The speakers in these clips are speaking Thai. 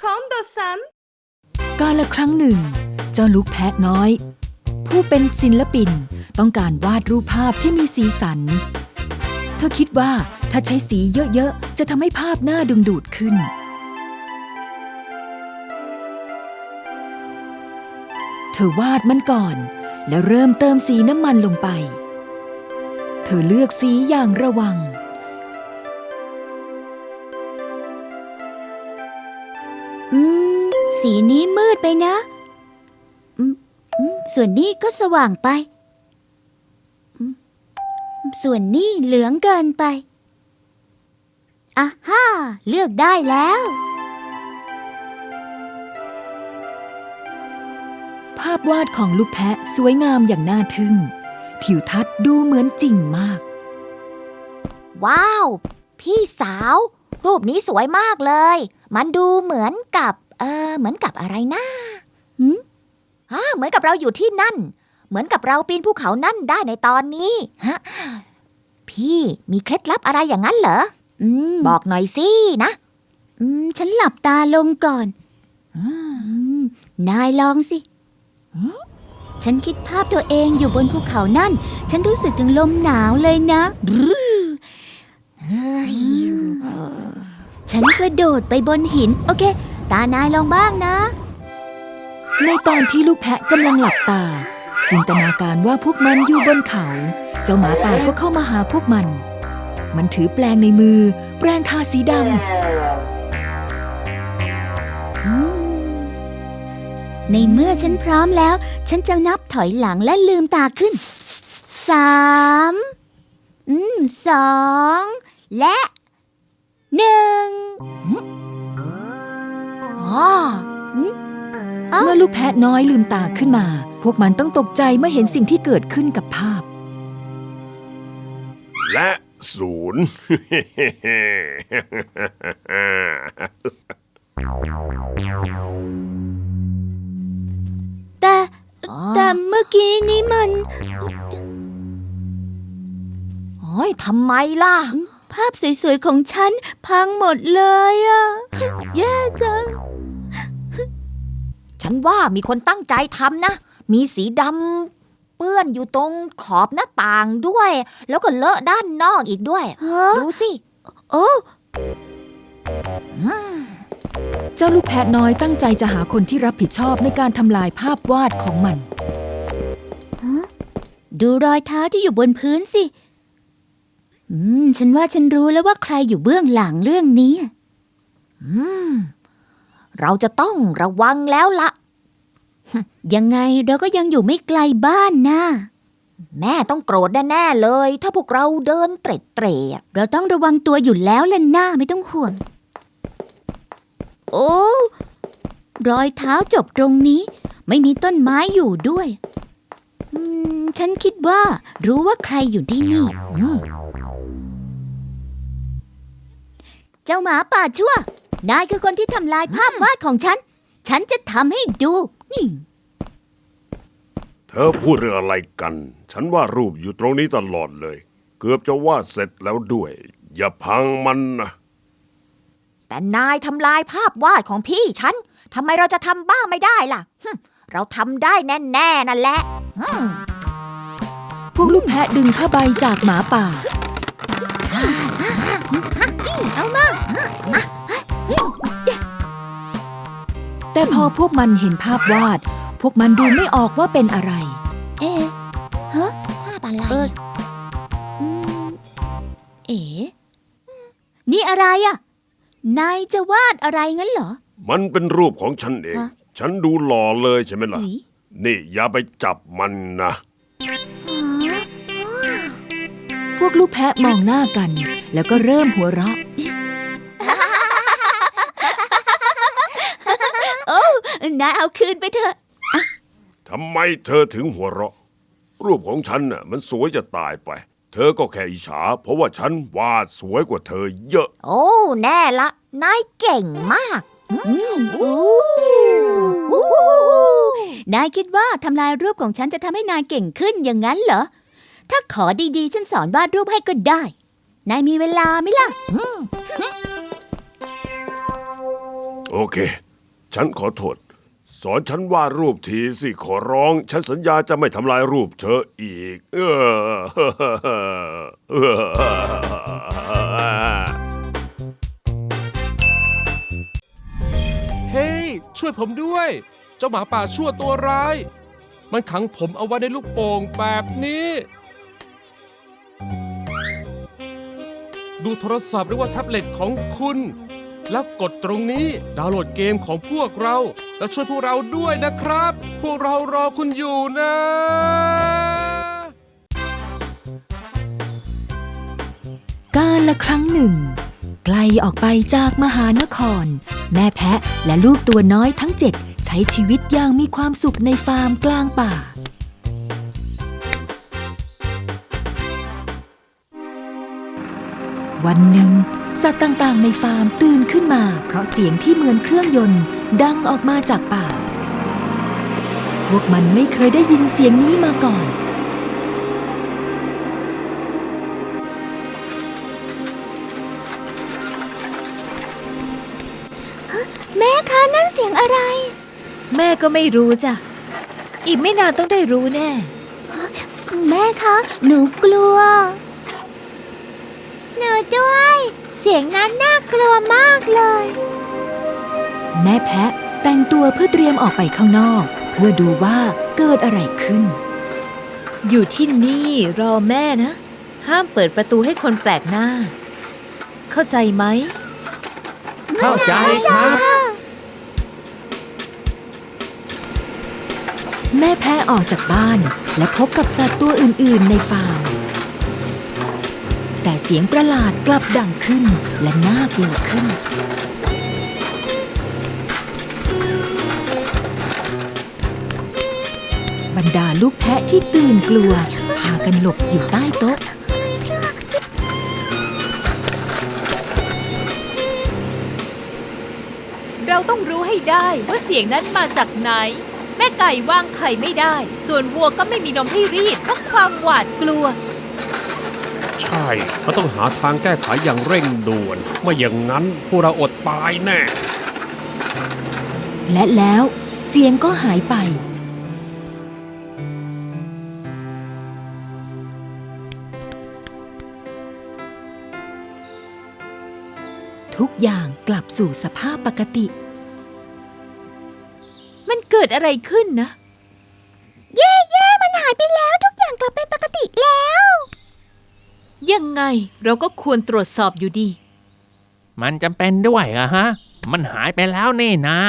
คอนดซันกาละครั้งหนึ่ง เจ้าลูกแพะน้อย ผู้เป็นศิลปินต้องการวาดรูปภาพที่มีสีสัน เธอคิดว่าถ้าใช้สีเยอะๆ จะทำให้ภาพหน้าดึงดูดขึ้น เธอวาดมันก่อน แล้วเริ่มเติมสีน้ำมันลงไป เธอเลือกสีอย่างระวัง อืม สีนี้มืดไปนะอืมอืมส่วนนี้ก็สว่างไปอืมส่วนนี้เหลืองเกินไปอะฮ่า เลือกได้แล้ว ภาพวาดของลูกแพะสวยงามอย่างน่าทึ่ง ทิวทัศน์ดูเหมือนจริงมาก ว้าว พี่สาว รูปนี้สวยมากเลย มันดูเหมือนกับ เออเหมือนกับอะไรนะหืมอ่าเหมือนกับเราอยู่ที่นั่น เหมือนกับเราปีนภูเขานั่นได้ในตอนนี้ฮะพี่มีเคล็ดลับอะไรอย่างนั้นเหรออืมบอกหน่อยสินะ อืม ฉันหลับตาลงก่อน อืม นายลองสิ ฉันคิดภาพตัวเองอยู่บนภูเขานั่น ฉันรู้สึกถึงลมหนาวเลยนะฉันกระโดดไปบนหิน โอเค ตานายลองบ้างนะ ในตอนที่ลูกแพะกำลังหลับตา จินตนาการว่าพวกมันอยู่บนเขา เจ้าหมาป่าก็เข้ามาหาพวกมัน มันถือแปลงในมือ แปลงทาสีดำ ในเมื่อฉันพร้อมแล้ว ฉันจะนับถอยหลังและลืมตาขึ้นสามอืมสองและหนึ่งอ๋อำเมื่อลูกแพะน้อยลืมตาขึ้นมา พวกมันต้องตกใจเมื่อเห็นสิ่งที่เกิดขึ้นกับภาพ และศูนย์ แต่แต่เมื่อกี้นี้มันโอ้ยทำไมล่ะ ภาพสวยๆของฉันพังหมดเลยอะแย่จัง ฉันว่ามีคนตั้งใจทำนะ มีสีดำเปื้อนอยู่ตรงขอบหน้าต่างด้วย แล้วก็เลอะด้านนอกอีกด้วยฮะดูสิ โอ้ เจ้าลูกแพะน้อยตั้งใจจะหาคนที่รับผิดชอบในการทำลายภาพวาดของมัน ดูรอยเท้าที่อยู่บนพื้นสิ อืม ฉันว่าฉันรู้แล้วว่าใครอยู่เบื้องหลังเรื่องนี้ อืม เราจะต้องระวังแล้วละยังไงเราก็ยังอยู่ไม่ไกลบ้านนะ แม่ต้องโกรธแน่ๆเลย ถ้าพวกเราเดินเตร็ดเตร่อะเราต้องระวังตัวอยู่แล้วล่ะหน้าไม่ต้องห่วง โอ้ รอยเท้าจบตรงนี้ ไม่มีต้นไม้อยู่ด้วยฉันคิดว่ารู้ว่าใครอยู่ที่นี่ เจ้าหมาป่าชั่ว นายคือคนที่ทำลายภาพวาดของฉัน ฉันจะทำให้ดูนี่เธอพูดเรื่องอะไรกัน ฉันว่ารูปอยู่ตรงนี้ตลอดเลย เกือบจะวาดเสร็จแล้วด้วย อย่าพังมันนะ แต่นายทำลายภาพวาดของพี่ฉันทำไมเราจะทำบ้างไม่ได้ล่ะฮึ่มเราทำได้แน่ๆนั่นแหละอืมพวกลูกแพะดึงผ้าใบจากหมาป่า เอามาแต่พอพวกมันเห็นภาพวาด พวกมันดูไม่ออกว่าเป็นอะไร เอ๊ะภาพอะไรเอออืมเอ๋นี่อะไรอะ นายจะวาดอะไรงั้นเหรอ มันเป็นรูปของฉันเอง ฮะ ฉันดูหล่อเลยใช่ไหมล่ะอุ๊ยนี่อย่าไปจับมันนะ พวกลูกแพะมองหน้ากัน แล้วก็เริ่มหัวเราะ นายเอาคืนไปเถอะ ทำไมเธอถึงหัวเราะ รูปของฉันน่ะมันสวยจะตายไป เธอก็แค่อิจฉาเพราะว่าฉันวาดสวยกว่าเธอเยอะ โอ้ แน่ละ นายเก่งมากนายคิดว่าทำลายรูปของฉันจะทำให้นายเก่งขึ้นอย่างนั้นเหรอ ถ้าขอดีๆ ฉันสอนวาดรูปให้ก็ได้ นายมีเวลาไหมล่ะ โอเค ฉันขอโทษ สอนฉันวาดรูปทีสิขอร้อง ฉันสัญญาจะไม่ทำลายรูปเธออีก เออเฮ้ยช่วยผมด้วย เจ้าหมาป่าชั่วตัวร้าย มันขังผมเอาไว้ในลูกโป่งแบบนี้ ดูโทรศัพท์หรือว่าแท็บเล็ตของคุณ แล้วกดตรงนี้ดาวน์โหลดเกมของพวกเรา และช่วยพวกเราด้วยนะครับ พวกเรารอคุณอยู่นะกาลละครั้งหนึ่ง ไกลออกไปจากมหานคร แม่แพะและลูกตัวน้อยทั้งเจ็ดใช้ชีวิตอย่างมีความสุขในฟาร์มกลางป่าวันหนึ่ง สัตว์ต่างๆ ในฟาร์มตื่นขึ้นมา เพราะเสียงที่เหมือนเครื่องยนต์ ดังออกมาจากป่า พวกมันไม่เคยได้ยินเสียงนี้มาก่อน แม่คะนั่นเสียงอะไร แม่ก็ไม่รู้จ้ะ อีกไม่นานต้องได้รู้แน่ แม่คะ หนูกลัว หนูด้วย เสียงนั้นน่ากลัวมากเลย แม่แพะแต่งตัวเพื่อเตรียมออกไปข้างนอก เพื่อดูว่าเกิดอะไรขึ้น อยู่ที่นี่รอแม่นะ ห้ามเปิดประตูให้คนแปลกหน้า เข้าใจไหม เข้าใจครับ แม่แพะออกจากบ้านและพบกับสัตว์ตัวอื่น ๆ ในฟาร์มแต่ เสียงประหลาดกลับดังขึ้นและน่ากลัวขึ้น บรรดาลูกแพะที่ตื่นกลัว พากันหลบอยู่ใต้โต๊ะ เราต้องรู้ให้ได้ว่าเสียงนั้นมาจากไหน แม่ไก่วางไข่ไม่ได้ ส่วนวัวก็ไม่มีนมให้รีดเพราะความหวาดกลัว ใช่เราต้องหาทางแก้ไขอย่างเร่งด่วน ไม่อย่างนั้นพวกเราอดตายแน่ และแล้วเสียงก็หายไป ทุกอย่างกลับสู่สภาพปกติ มันเกิดอะไรขึ้นนะ ยังไงเราก็ควรตรวจสอบอยู่ดี มันจำเป็นด้วยเหรอะฮะ มันหายไปแล้วนี่นะ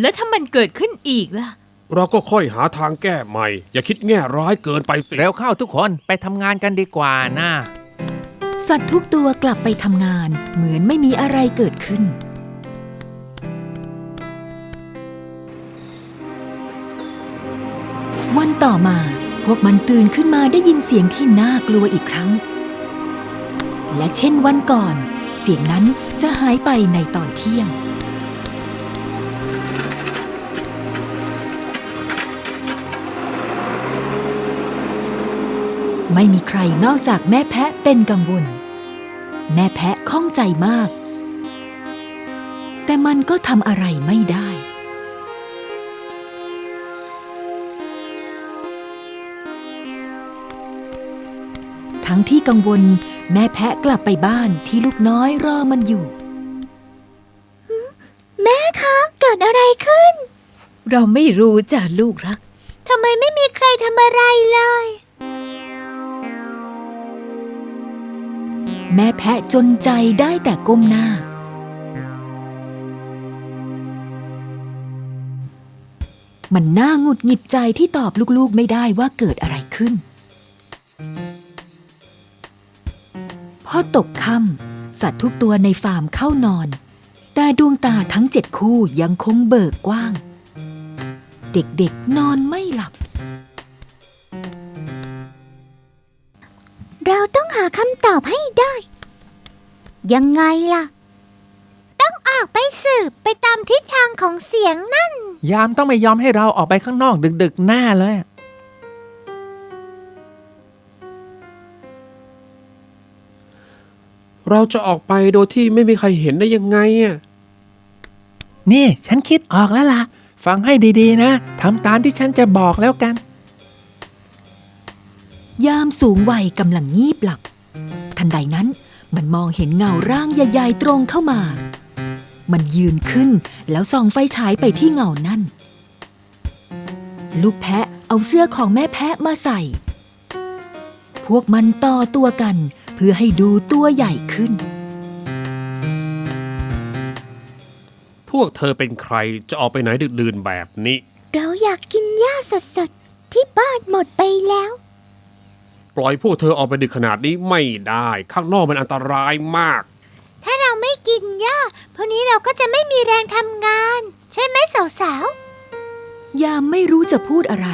แล้วถ้ามันเกิดขึ้นอีกล่ะ เราก็ค่อยหาทางแก้ใหม่ อย่าคิดแง่ร้ายเกินไปสิ เร็วเข้าทุกคนไปทำงานกันดีกว่านะสัตว์ทุกตัวกลับไปทำงาน เหมือนไม่มีอะไรเกิดขึ้น วันต่อมา พวกมันตื่นขึ้นมาได้ยินเสียงที่น่ากลัวอีกครั้ง และเช่นวันก่อน เสียงนั้นจะหายไปในตอนเที่ยง ไม่มีใครนอกจากแม่แพะเป็นกังวล แม่แพะข้องใจมาก แต่มันก็ทำอะไรไม่ได้ ทั้งที่กังวล แม่แพะกลับไปบ้านที่ลูกน้อยรอมันอยู่ แม่คะ เกิดอะไรขึ้น เราไม่รู้จ้ะลูกรัก ทำไมไม่มีใครทำอะไรเลย แม่แพะจนใจได้แต่ก้มหน้า มันน่าหงุดหงิดใจที่ตอบลูกๆไม่ได้ว่าเกิดอะไรขึ้น อตกค่ำสัตว์ทุกตัวในฟาร์มเข้านอน แต่ดวงตาทั้งเจ็ดคู่ยังคงเบิกกว้าง เด็กๆนอนไม่หลับ เราต้องหาคำตอบให้ได้ ยังไงล่ะ ต้องออกไปสืบไปตามทิศทางของเสียงนั่น ยามต้องไม่ยอมให้เราออกไปข้างนอกดึกๆแน่เลยเเราจะออกไปโดยที่ไม่มีใครเห็นได้ยังไงอะ นี่ฉันคิดออกแล้วล่ะ ฟังให้ดีๆนะทำตามที่ฉันจะบอกแล้วกัน ยามสูงวัยกำลังงีบหลับ ทันใดนั้นมันมองเห็นเงาร่างใหญ่ๆตรงเข้ามา มันยืนขึ้นแล้วส่องไฟฉายไปที่เงานั่น ลูกแพะเอาเสื้อของแม่แพะมาใส่ พวกมันต่อตัวกันเพื่อให้ดูตัวใหญ่ขึ้น พวกเธอเป็นใครจะออกไปไหนดึกดื่นแบบนี้ เราอยากกินหญ้าสดๆ ที่บ้านหมดไปแล้ว ปล่อยพวกเธอออกไปดึกขนาดนี้ไม่ได้ ข้างนอกมันอันตรายมาก ถ้าเราไม่กินหญ้าพวกนี้เราก็จะไม่มีแรงทำงาน ใช่ไหมสาวยามไม่รู้จะพูดอะไร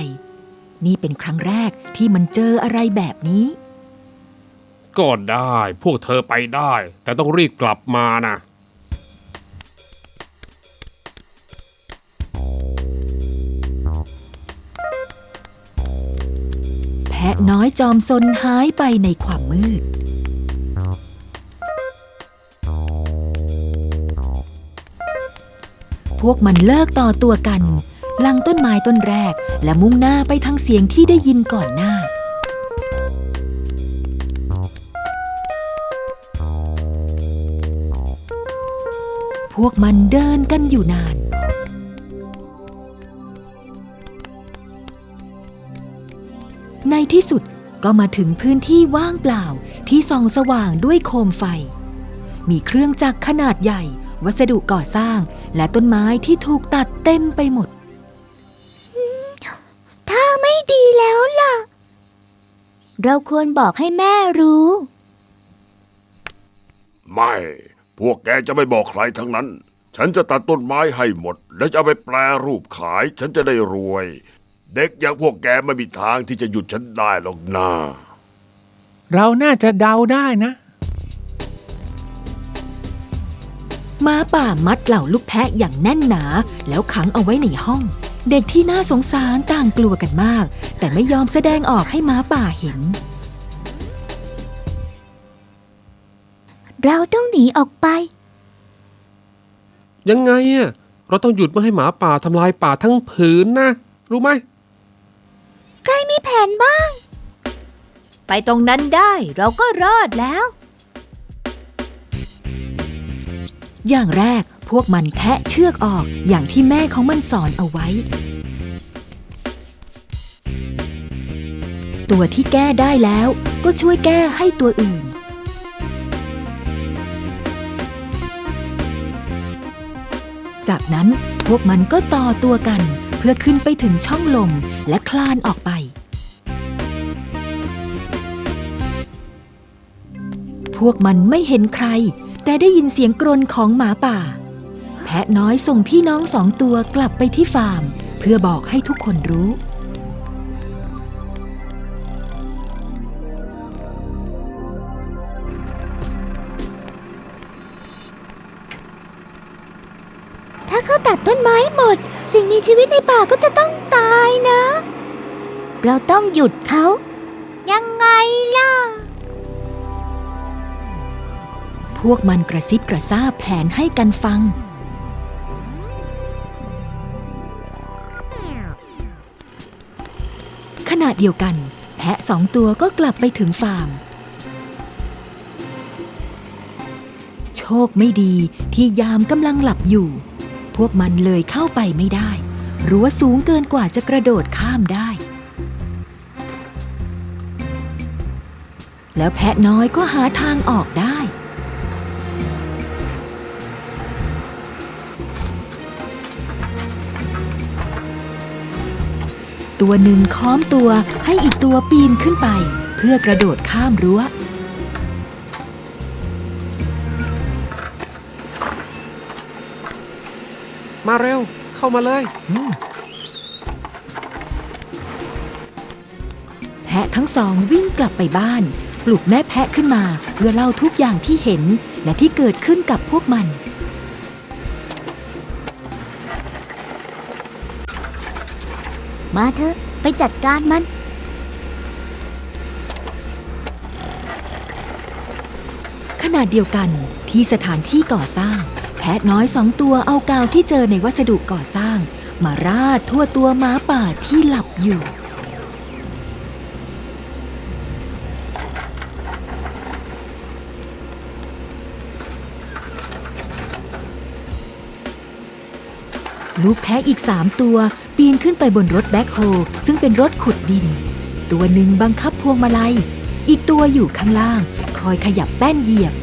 นี่เป็นครั้งแรกที่มันเจออะไรแบบนี้ ก็ได้ พวกเธอไปได้ แต่ต้องรีบกลับมานะแพะน้อยจอมซนหายไปในความมืด พวกมันเลิกต่อตัวกัน ลังต้นไม้ต้นแรกและมุ่งหน้าไปทางเสียงที่ได้ยินก่อนหน้า พวกมันเดินกันอยู่นาน ในที่สุดก็มาถึงพื้นที่ว่างเปล่าที่ส่องสว่างด้วยโคมไฟ มีเครื่องจักรขนาดใหญ่ วัสดุก่อสร้างและต้นไม้ที่ถูกตัดเต็มไปหมดๆถ้าไม่ดีแล้วล่ะ เราควรบอกให้แม่รู้ ไม่ พวกแกจะไม่บอกใครทั้งนั้น ฉันจะตัดต้นไม้ให้หมด แล้วจะเอาไปแปรรูปขาย ฉันจะได้รวย เด็กอย่างพวกแกไม่มีทางที่จะหยุดฉันได้หรอกนา เราน่าจะเดาได้นะ ม้าป่ามัดเหล่าลูกแพะอย่างแน่นหนา แล้วขังเอาไว้ในห้อง เด็กที่น่าสงสารต่างกลัวกันมาก แต่ไม่ยอมแสดงออกให้ม้าป่าเห็น เราต้องหนีออกไป ยังไงอะเราต้องหยุดไม่ให้หมาป่าทำลายป่าทั้งผืนนะ รู้ไหม ใครมีแผนบ้าง ไปตรงนั้นได้เราก็รอดแล้ว อย่างแรกพวกมันแทะเชือกออกอย่างที่แม่ของมันสอนเอาไว้ ตัวที่แก้ได้แล้วก็ช่วยแก้ให้ตัวอื่น จากนั้นพวกมันก็ต่อตัวกัน เพื่อขึ้นไปถึงช่องลมและคลานออกไป พวกมันไม่เห็นใคร แต่ได้ยินเสียงกรนของหมาป่า แพะน้อยส่งพี่น้องสองตัวกลับไปที่ฟาร์ม เพื่อบอกให้ทุกคนรู้ ตัดต้นไม้หมด สิ่งมีชีวิตในป่าก็จะต้องตายนะ เราต้องหยุดเขา ยังไงล่ะ พวกมันกระซิบกระซาบแผนให้กันฟัง ขณะเดียวกัน แพะสองตัวก็กลับไปถึงฟาร์มโชคไม่ดีที่ยามกำลังหลับอยู่ พวกมันเลยเข้าไปไม่ได้ รั้วสูงเกินกว่าจะกระโดดข้ามได้ แล้วแพะน้อยก็หาทางออกได้ ตัวหนึ่งค้อมตัวให้อีกตัวปีนขึ้นไป เพื่อกระโดดข้ามรั้ว มาเร็ว เข้ามาเลย แพะทั้งสองวิ่งกลับไปบ้าน ปลุกแม่แพะขึ้นมา เพื่อเล่าทุกอย่างที่เห็นและที่เกิดขึ้นกับพวกมัน มาเถอะ ไปจัดการมันขขณะเดียวกันที่สถานที่ก่อสร้างแพะน้อยสองตัวเอากาวที่เจอในวัสดุก่อสร้าง มาราดทั่วตัวหมาป่าที่หลับอยู่ ลูกแพะอีกสามตัวปีนขึ้นไปบนรถแบ็คโฮซึ่งเป็นรถขุดดิน ตัวหนึ่งบังคับพวงมาลัย อีกตัวอยู่ข้างล่าง คอยขยับแป้นเหยียบ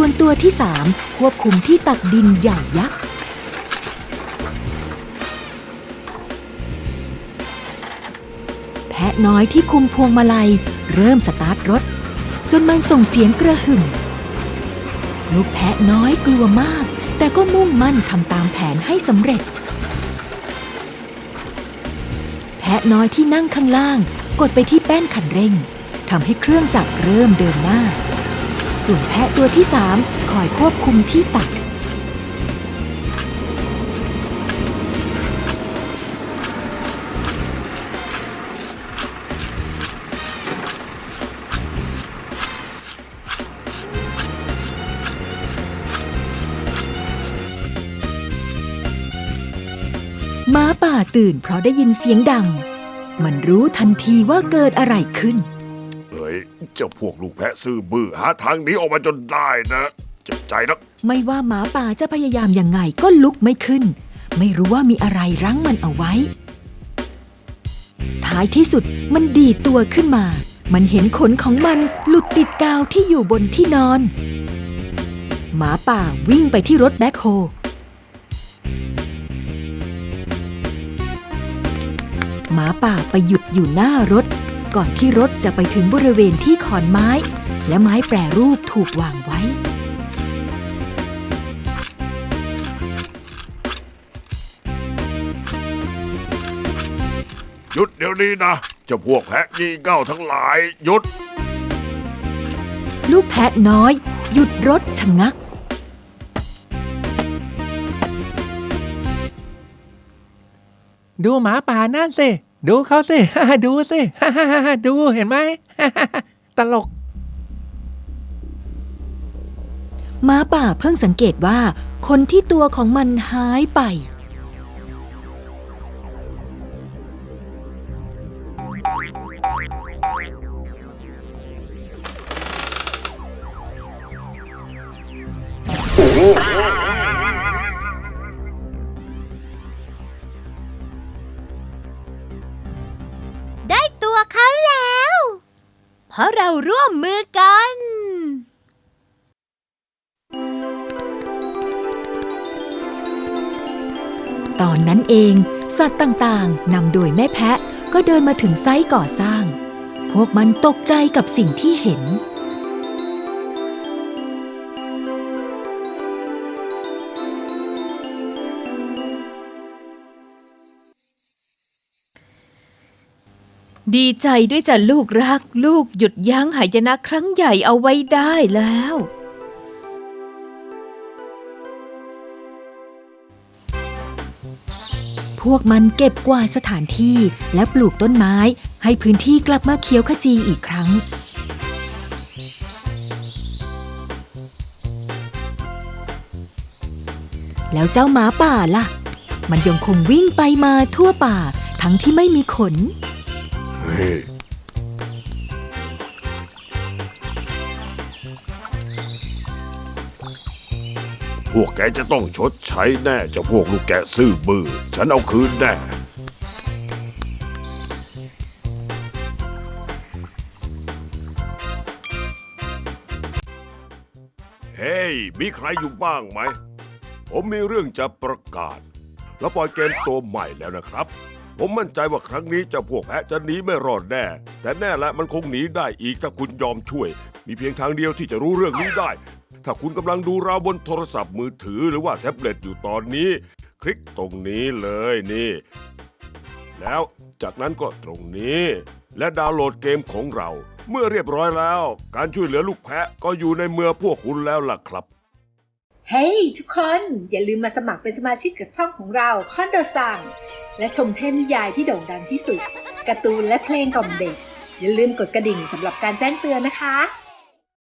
ส่วนตัวที่สามควบคุมที่ตักดินใหญ่ยักษ์แพะน้อยที่คุมพวงมาลัย เริ่มสตาร์ทรถ จนมันส่งเสียงกระหึ่ม ลูกแพะน้อยกลัวมาก แต่ก็มุ่งมั่นทำตามแผนให้สำเร็จ แพะน้อยที่นั่งข้างล่าง กดไปที่แป้นคันเร่งทำให้เครื่องจักรเริ่มเดินหน้า ส่วนแพะตัวที่สามคอยควบคุมที่ตัก ม้าป่าตื่นเพราะได้ยินเสียงดัง มันรู้ทันทีว่าเกิดอะไรขึ้น เจ้าพวกลูกแพะซื่อบื้อหาทางหนีออกมาจนได้นะเจ็บใจนัก ไม่ว่าหมาป่าจะพยายามยังไงก็ลุกไม่ขึ้น ไม่รู้ว่ามีอะไรรั้งมันเอาไว้ ท้ายที่สุดมันดีดตัวขึ้นมา มันเห็นขนของมันหลุดติดกาวที่อยู่บนที่นอน หมาป่าวิ่งไปที่รถแบ็คโฮหมาป่าไปหยุดอยู่หน้ารถ ก่อนที่รถจะไปถึงบริเวณที่ขอนไม้ และไม้แปรรูปถูกวางไว้ หยุดเดี๋ยวนี้นะเจ้าพวกแพะยี่เง่าทั้งหลายหยุด ลูกแพะน้อย หยุดรถชะงัก ดูหมาป่านั่นสิ ดูเขาสิดูสิดูเห็นไหมตลกม้าป่าเพิ่งสังเกตว่า คนที่ตัวของมันหายไป อนนั้นเองสัตว์ต่างๆนำโดยแม่แพะก็เดินมาถึงไซต์ก่อสร้าง พวกมันตกใจกับสิ่งที่เห็น ดีใจด้วยจ้ะลูกรัก ลูกหยุดยั้งหายนะครั้งใหญ่เอาไว้ได้แล้ว วกมันเก็บกวาดสถานที่และปลูกต้นไม้ให้พื้นที่กลับมาเขียวขจีอีกครั้ง แล้วเจ้าหมาป่าล่ะ มันยังคงวิ่งไปมาทั่วป่าทั้งที่ไม่มีขนเวกแกจะต้องชดใช้แน่เจ้าพวกลูกแกะซื่อบื้อฉันเอาคืนแน่เฮ้ย มีใครอยู่บ้างไหม ผมมีเรื่องจะประกาศ แล้วปล่อยเกมตัวใหม่แล้วนะครับ ผมมั่นใจว่าครั้งนี้เจ้าพวกแพะจะหนีไม่รอดแน่ แต่แน่และมันคงหนีได้อีกถ้าคุณยอมช่วย มีเพียงทางเดียวที่จะรู้เรื่องนี้ได้ ถ้าคุณกำลังดูเราบนโทรศัพท์มือถือหรือว่าแท็บเล็ตอยู่ตอนนี้ คลิกตรงนี้เลยนี่ แล้วจากนั้นก็ตรงนี้ และดาวน์โหลดเกมของเรา เมื่อเรียบร้อยแล้ว การช่วยเหลือลูกแพะก็อยู่ในมือพวกคุณแล้วล่ะครับ เฮ้ยทุกคน อย่าลืมมาสมัครเป็นสมาชิกกับช่องของเราคอนโดซังและชมเทพนิยายที่โด่งดังที่สุดการ์ตูนและเพลงกล่อมเด็ก อย่าลืมกดกระดิ่งสำหรับการแจ้งเตือนนะคะ